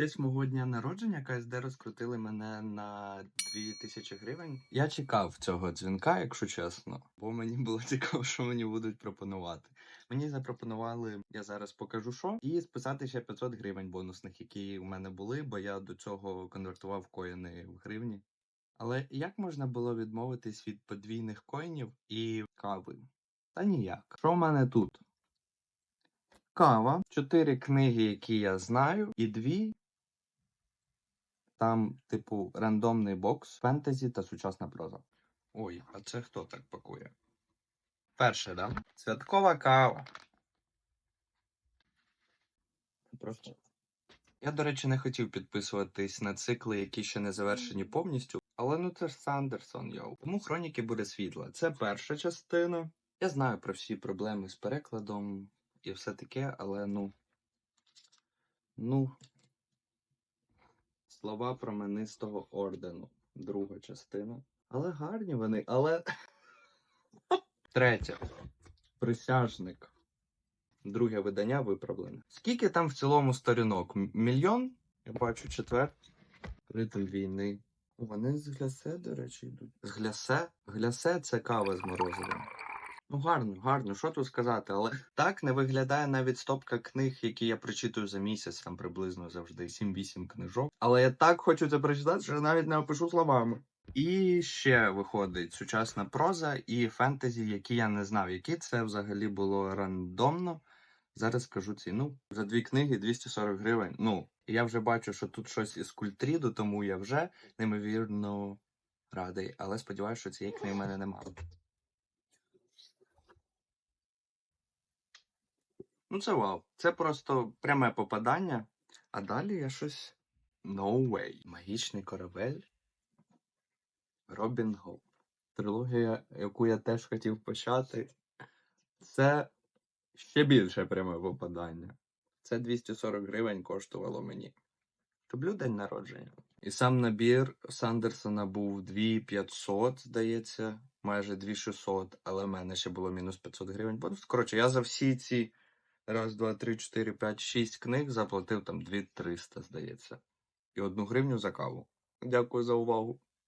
честь мого дня народження КСД розкрутили мене на 2000 гривень. Я чекав цього дзвінка, якщо чесно, бо мені було цікаво, що мені будуть пропонувати. Мені запропонували, я зараз покажу що, і списати ще 500 гривень бонусних, які у мене були, бо я до цього конвертував коїни в гривні. Але як можна було відмовитись від подвійних коїнів і кави? Та ніяк. Що в мене тут? Кава, чотири книги, які я знаю, і дві. Там, типу, рандомний бокс, фентезі та сучасна проза. Ой, а це хто так пакує? Перше, да? Святкова кава. Просто. Я, до речі, не хотів підписуватись на цикли, які ще не завершені повністю. Але ну це ж Сандерсон, йоу. Тому хроніки буде світла. Це перша частина. Я знаю про всі проблеми з перекладом і все таке, але ну. Ну. Слова променистого ордену. Друга частина. Але гарні вони, але. Третя. Присяжник. Друге видання виправлене. Скільки там в цілому сторінок? Мільйон? Я бачу четвер. Ритм війни. Вони з глясе, до речі, йдуть. З глясе? Глясе це кава з морозивом. Ну, гарно, гарно, що тут сказати, але так не виглядає навіть стопка книг, які я прочитую за місяць, там приблизно завжди 7-8 книжок. Але я так хочу це прочитати, що навіть не опишу словами. І ще виходить сучасна проза і фентезі, які я не знав, які це взагалі було рандомно. Зараз скажу ціну. За дві книги 240 гривень. Ну, я вже бачу, що тут щось із культріду, тому я вже неймовірно радий. Але сподіваюся, що цієї книги в мене немає. Ну, це вау. Це просто пряме попадання. А далі я щось. No way. Магічний корабель. Робін Гуд. Трилогія, яку я теж хотів почати. Це ще більше пряме попадання. Це 240 гривень коштувало мені. Люблю день народження. І сам набір Сандерсона був 2500, здається, майже 2600, але в мене ще було мінус 500 гривень. Коротше, я за всі ці раз, два, три, чотири, п'ять, шість книг заплатив там 2300, здається. І одну гривню за каву. Дякую за увагу.